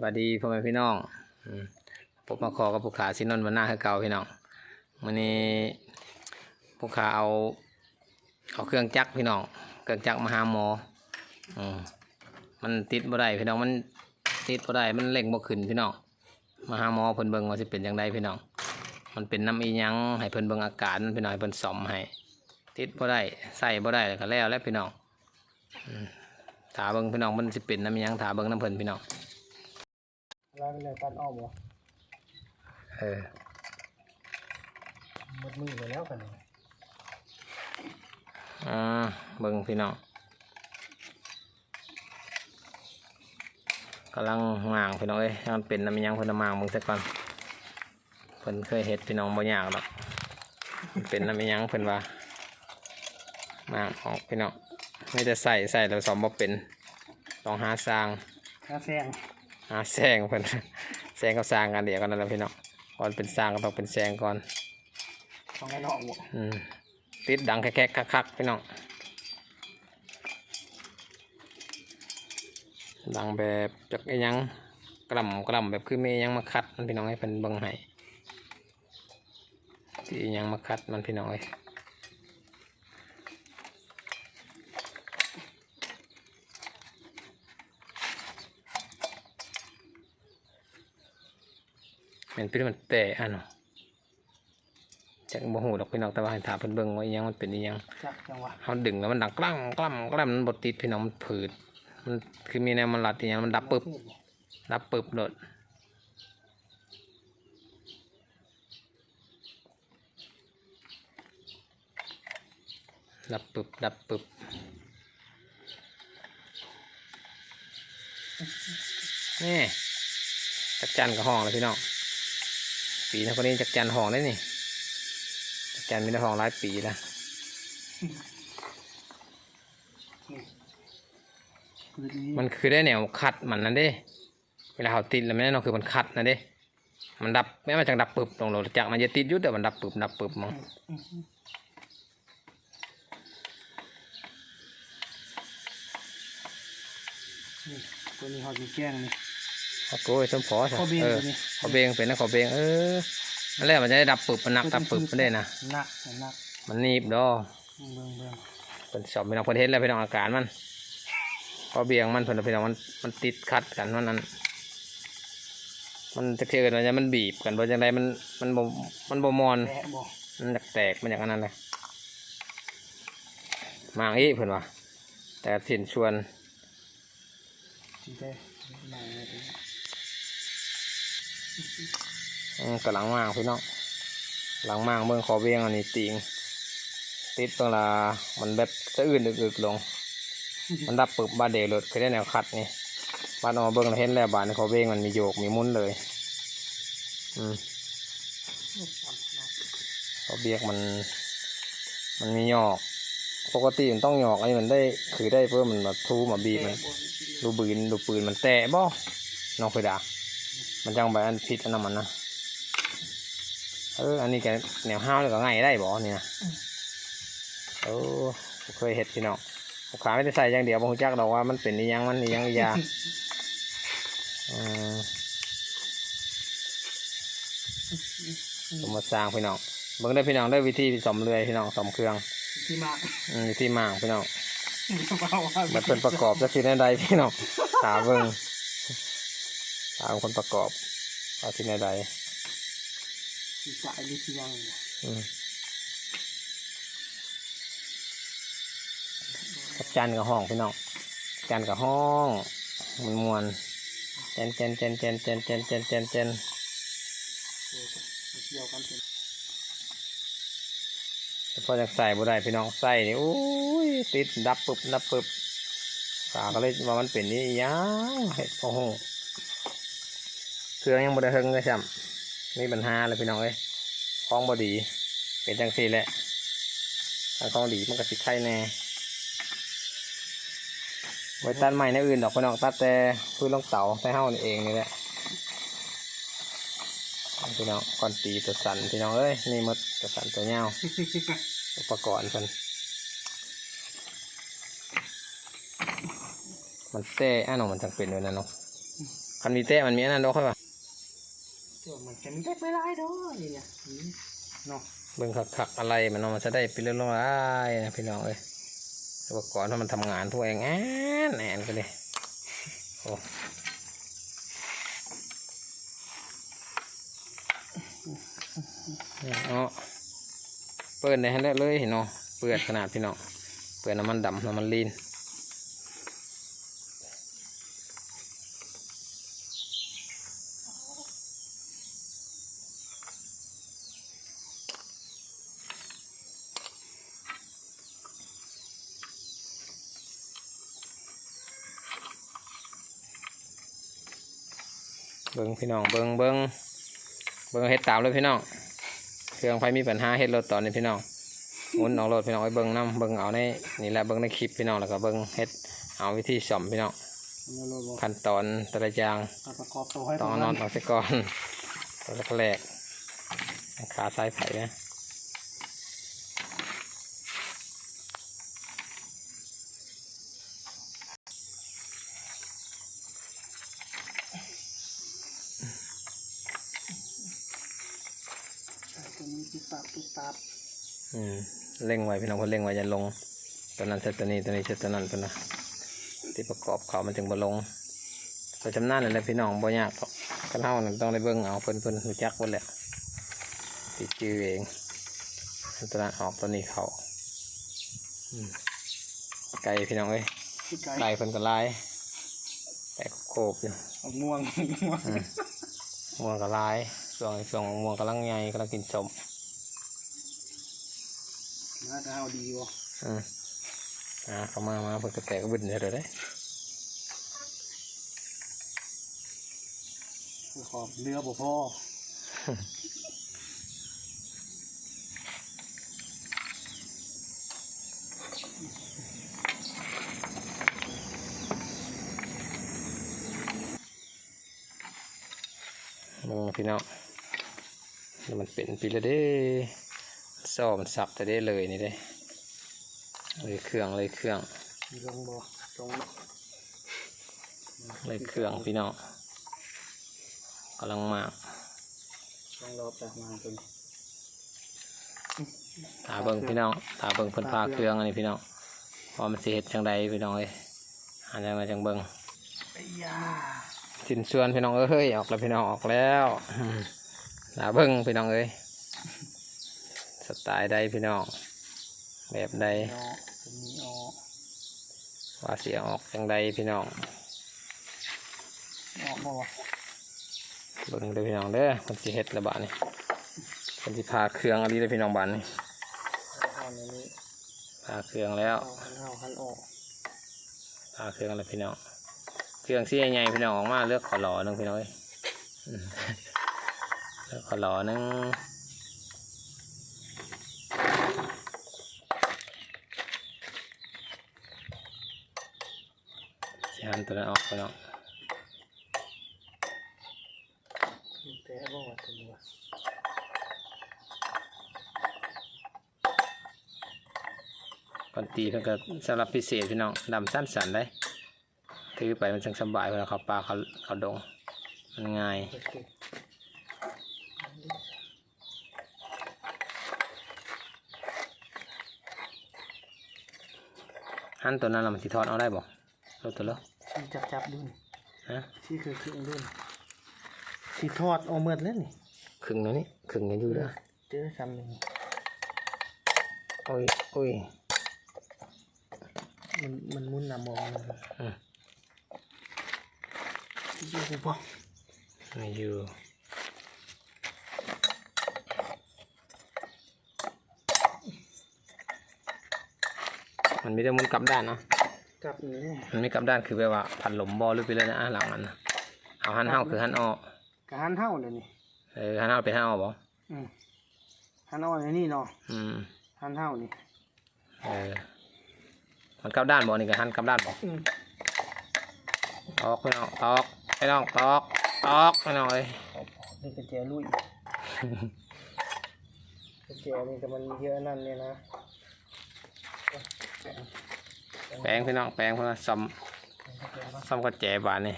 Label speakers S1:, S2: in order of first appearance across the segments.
S1: สวัสดีพ่อแม่พี่น้องอืมมาขอกับผู้ขาซินนท์วันหน้าคือเก่าพี่น้องวันนี้ผู้ขาเอาเอาเครื่องจักรพี่น้องเครื่องจักรมาหาหมออืมมันติดบ่ได้พี่น้องมันติดบ่ได้มันเล่งบ่ขึ้นพี่น้องมาหาหมอเพิ่นเบิ่งว่าสิเป็นจังไดพี่น้อง มันเป็นน้ำอีหยังให้เพิ่นเบิ่งอาการพี่น้องให้เพิ่นซ่อมให้ติดบ่ได้ใส่บ่ได้ก็แล้วแล้วพี่น้องถาเบิ่งพี่น้องมันสิเป็นน้ำอีหยังถาเบิ่งน้ำเพิ่นพี่น้อง
S2: อะไรเป็นไรตัดออกบ่
S1: เออ
S2: หมดมือไปแล้วกันนี่
S1: อ่าเบิ่งพี่น้องกำลังหมางพี่น้องเอ้ยให้มันเป็นน้ำมันยังเพิ่นเอาหมางมึงสักก่อนเพิ่นเคยเฮ็ดพี่น้องบ่ยากหรอกมันเป็นน้ำมันยังเพิ่นว่าหมางออกพี่น้องไม่จะใส่ใส่แล้วสอมบ่เป็นต้องหาสร้าง
S2: หน้าแซง
S1: หาแซงเพิ่นแซงกับสร้างกันเดียวกันนั่นแหละพี่น้องก่อนเป็นสร้างก็ต้องเป็นแซงก่อน
S2: ต้องให้นอกบ่
S1: อืมติดดังแคกๆคักๆพี่น้องดังแบบจากไอ้หยังกล่ำกล่ำแบบคือมีหยังมาคัดมันพี่น้องให้เป็นเบังให้ที่อิหยังมาคัดมันพี่น้องเอ้ย เป็นพี่มันแต่อันเนาะจากบ่หูดอกพี่น้องแต่ว่าให้ถามเพิ่นเบิ่งว่าอิหยังมันเป็นอิหยัง
S2: จักจังหวะ
S1: เฮาดึงแล้วมันดังกลั่งกลั่มกลั่มมันบ่ติดพี่น้องมันผืดมันคือมีแนวมันรัดอิหยังมันดับปึ๊บดับปึ๊บโดดดับปึ๊บดับปึ๊บนี่จักจันกับห้องเลยพี่น้อง ปีนะคนนี้จักจันหองได้นี่จักจันมีนหองหลายปีแล้วมันคือได้แนวคัดมันนั่นเด้ เวลาเขาติดแล้วไม่แน่นอนคือมันคัดนะเด้ มันดับแม้มันจังดับปึบตรงหลดจากมันจะติดอยุดแต่มันดับปึบดับปึบมั้ง
S2: ตัวนี้เขาจะแกล้งนี่
S1: โอ้โหสมพอใช่
S2: ขอเบง
S1: เออ
S2: ตัวนี้
S1: ขอเบงเป็นนะขอเบงเออนั่นแหละมันจะได้ดับปึบมันนับดับปึบมันได้นะ
S2: หนักหนัก
S1: มันนีบดอ
S2: เบิ่งเบิ่ง
S1: เป็นสอบพี่น้องประเทศแล้วพี่น้องอาการมันขอเบียงมันเพิ่นเอาพี่น้องมันมันติดคัดกันว่านั้น มันจะเกิดอะไรมันบีบกันเพราะจังไดมันมันบ่มันบ่มอน
S2: แตะบ่
S1: มันอยากแตกมันอย่างนั้นเลยมางอีเพื่อนว่าแต่สินชวน
S2: ที่ได้หนัง
S1: มังมางพี่น้องหลังมางเมืองขอเวียงอันนี้ติงติดเวลามันแบบสะอื่นอึกๆลง มันดับปึบบาดเดลดเคยได้แนวคัดนี่บานออกมาเบิ้งแล้วเห็นแล้วบานในขอเวียงมันมีโยกมีมุนเลย อืมขอเบียกมัน มันมีหยอกปกติมันต้องหยอกอันนี้มันได้คือได้เพื่อมันมาทูมาบีบมันดูปืนดูปืนมันแตะบ่น้องเคยด่า มันจังใบอันผิดอันนั้นมันนะเอออันนี้แกแนวห้าวเลยก็ง่ายได้บ่เนี่ยนะเออเคยเห็ดพี่น้องลูกค้าไม่ได้ใส่อย่างเดียวบ่ฮู้จักดอกว่ามันเป็นอีหยังมันอีหยังอียาอืมสมมาสร้างพี่น้องเบิ่งได้อพี่น้องได้อวิธีสอมเรือยพี่น้องสอมเครื่อง
S2: ที่มาก
S1: อืมวิธีมางพี่น้อง
S2: เบาว่า
S1: มันเป็นประกอบจะสิในใดพี่น้องตาเบิ่ง ตามคนประกอบเอาที่ในใด
S2: สิจ่ายหรือสิยังบ่
S1: อืมกับจันกับห้องพี่น้องจันกับห้องมันมวนเจนเจนเจนเจนเจนเจนเจนเจนเจน
S2: เออเกี่ยวกันเป็น
S1: พอจะใส่บ่ได้พี่น้องใส่นี่โอ้ยติดดับปึบดับปึบขาก็เลยว่ามันเป็นนี่อีหยังเห็ดโอ้โห เครื่องยังบดเฮิงเลยซ้ำมีปัญหาเลยพี่น้องเอ้ยคล้องบ่ดี เป็นจังซีแหละถ้าคล้องดีมันก็สิไข่แน่ไว้ตัดใหม่ในอื่นดอกพี่น้องตัดแต่พื้นลงเตาใส่เฮานี่เองนี่แหละพี่น้องก่อนตีตัวสันพี่น้องเอ้ยนี่มดตัวสันตัวเงาอุปกรณ์เพิ่นมันเต้อะเนาะมันจังเป็นเลยนะเนาะคันมีแต้มันมีอันนั้นดอกค่อยว่า
S2: เจ้ามันจะมีได้ไม่ไรดอกนี่เนี่ยอืมเนาะ
S1: เบิ่งคักๆอะไรมันเอามันจะได้ไปเรื่อยๆนะพี่น้องเอ้ยอุปกรณ์ถ้ามันทำงานทั่วเองแอนแอนกันเลยโอ้นี่เนาะเปิดได้ให้แล้วเลยเนาะเปิดขนาดพี่น้องเปิดน้ำมันดำน้ำมันลีน เบิ้งพี่น้องเบิ้งเบิ้งเบิ้งเฮ็ดตามเลยพี่น้องเครื่องไฟมีปัญหาเฮ็ดรถตอนนี้พี่น้องหมุนออกรถพี่น้องไปเบิ้งน้ำเบิ้งเอาในนี่แหละเบิ้งในคลิปพี่น้องแล้วก็เบิ้งเฮ็ดเอาวิธีซ่อมพี่น้อง
S2: มันเราบอก
S1: ขั้นตอนแต่ละอย่าง
S2: เอาประกอบตัวให้
S1: ต้องเอาน็อตออกซะก่อนตัวแรกขาซ้ายไผ่นะ
S2: ตัวนี้ติดตับติดตับ
S1: อืมเร่งไว้พี่น้องคนเร่งไว้จะลงตัวนั้นเสร็จตัวนี้ตัวนี้เสร็จตัวนั้นตัวนะที่ประกอบเขามันจึงบ่ลงไปจำนานเลยแหละพี่น้องบ่ยากหรอกกันเท่านั้นต้องได้เบิ่งเอาเพิ่นเพิ่นรู้จักหมดแหละติดจือเองตัวนั้นออกตัวนี้เขาอืมไก่พี่น้องเอ้ย
S2: ที่ไก่
S1: ไก่เพิ่นก็ลายแต่โคบอยู่
S2: เอาม่วงม่วง
S1: อืมม่วงก็ลายช่วงช่วงม่วงกำลังใหญ่กำลังกินสม
S2: น่าจะเอาดีวะ
S1: อืมอ่าเข้ามามาเพิ่นก็แตกก็บึ้นเดี๋ยวเด้
S2: คือขอบเรือบ่พ่อ
S1: มึงพี่น้องแล้วมันเป็นปีละเด้ ซ่อมันสับแต่ได้เลยนี่เด้เลยเครื่องเลยเครื่อง
S2: มีลงบ่ตรง
S1: เลยเครื่องพี่น้องกำลังมาก
S2: ลองรอบจากมาตัวนี้
S1: ตาเบิ่งพี่น้องตาเบิ่งเพิ่นพาเครื่องอันนี้พี่น้องว่ามันสิเฮ็ดจังใดพี่น้องเอ้ยหาจังไดจังเบิ่ง
S2: ไอ้ยา
S1: สินส่วนพี่น้องเอ้ยออกแล้วพี่น้องออกแล้วอืมตาเบิ่งพี่น้องเอ้ย สไตล์ใดพี่น้อง แบบใด
S2: เนาะตัวนี้ออก
S1: ว่าเสียออกจังใดพี่น้อง
S2: ออกบ่วะ
S1: เบิ่งเด้อพี่น้องเด้อมันสิเฮ็ดระบาดนี่มันสิพาเครื่องอะไรเด้อพี่น้องบ้านนี่
S2: เอาในนี้
S1: พาเครื่องแล้ว
S2: เอาหันเอาหันออก
S1: พาเครื่องแล้วพี่น้องเครื่องซี่ใหญ่ๆพี่น้องออกมาเลือกขอหล่อหนึงพี่น้องเอ้ยอืมเลือกขอหล่อหนึง หันตัวนั้นออกพี่น้อง
S2: แต่บ่ว่าตัวนี้ว
S1: ก่อนตีเพิ่นก็สำหรับพิเศษพี่น้องดำสั้นสันได้ถือไปมันจังสบายเวลาเขาปลาเขาเขาดง มันง่ายหันตัวนั้นเรามันสิทอดเอาได้บ่รถตัวเล็ก
S2: จับจับดูนี่
S1: ฮะ
S2: ที่คือเครื่องดูนี่สีทอดเอาเมือดแล้วนี่
S1: ครึ่งตัวนี้ครึ่งยังอยู่เด้อ
S2: เจอซ้ำหนึ่ง
S1: โอ้ยโอ้ย
S2: มันมันมุนนำมองมัน
S1: อืม
S2: อยู่กูป่ะ
S1: ไม่อยู่มันมีแต่หมุนกลับด้านเนาะ
S2: ก ลับนี่
S1: มันไม่กลับด้านคือแบบว่าผันหลมบอหรือไปเลยนะอะหลังมันน่ะเอาหันเท้าคือหันออก
S2: กะหันเท่าเลยนี่
S1: เออหันเท้าเป็นหันออกบ่
S2: อืมหันเอาในนี่เนาะ
S1: อืม
S2: หันเท่านี่
S1: เออมันกลับด้านบ่นี่ก็หันกลับด้านบ่
S2: อืม
S1: ตอกไปน้องตอกไปน้องตอกตอกไปน้องเอ้ย
S2: นี่กระเจลุยกระเจนี่ก็มันเยอะนั่นเนี่ยนะ
S1: แปลงพี่น้องแปลงเพื่อซ่อมซ่อมกระแจบานนี่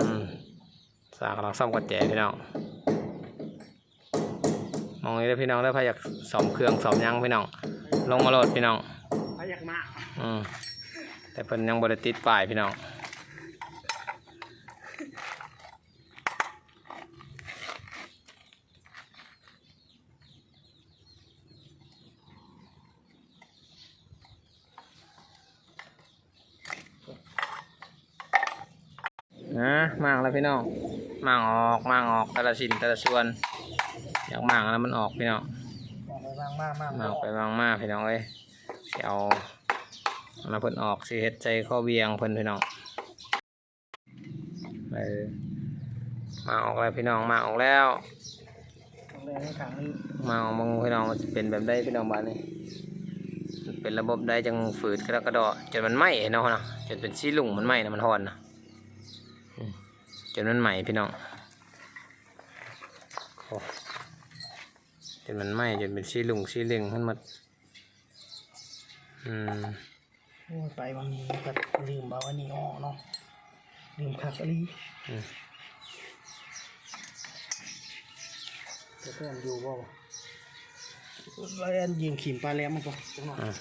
S1: อืสากกำลังซ่อมกระแจพี่น้องมองนี้เลยพี่น้องได้พาอยากสอมเครื่องสอมหยังพี่น้อง ลงมาโหลดพี่น้อง
S2: พยักมา
S1: อืมแต่เพิ่นยังบริติดป้ายพี่น้อง นะมางแล้วพี่น้องมางออกมางออกแต่ละชิ้นแต่ละส่วน อยากมางแล้วมันออกพี่น้อง
S2: มากมากมาก
S1: มางไปมางมาพี่น้องเอ้ยสิเอาอันนั้นเพิ่นออกสิเฮ็ดใจข้อเบียงเพิ่นพี่น้องเออมาออกแล้วพี่น้องมาออกแล้ว
S2: ตรงเลยในถังนี้
S1: มาออกมึงพี่น้องมันจะเป็นแบบได้พี่น้องบ้านนี้มันเป็นระบบได้จังฝืดกระดอกกระดอจนมันไหม้เนาะนะจนเป็นสีลุงมันไหม้นะมันทอนนะอืม จนมันไหม้พี่น้องโอ้จนมันไหม้จนเป็นสีลุงสีเหลึงขึ้นหมาอืม
S2: โอ้ยไปวันนี้ก็ลืมเอาอันนี้ออกเนาะลืมคักอะไรจะเพื่อนอยู่บ่วะแล้วอันยิงขีมปลาแหลมมันก่อนจังหวะ
S1: อะ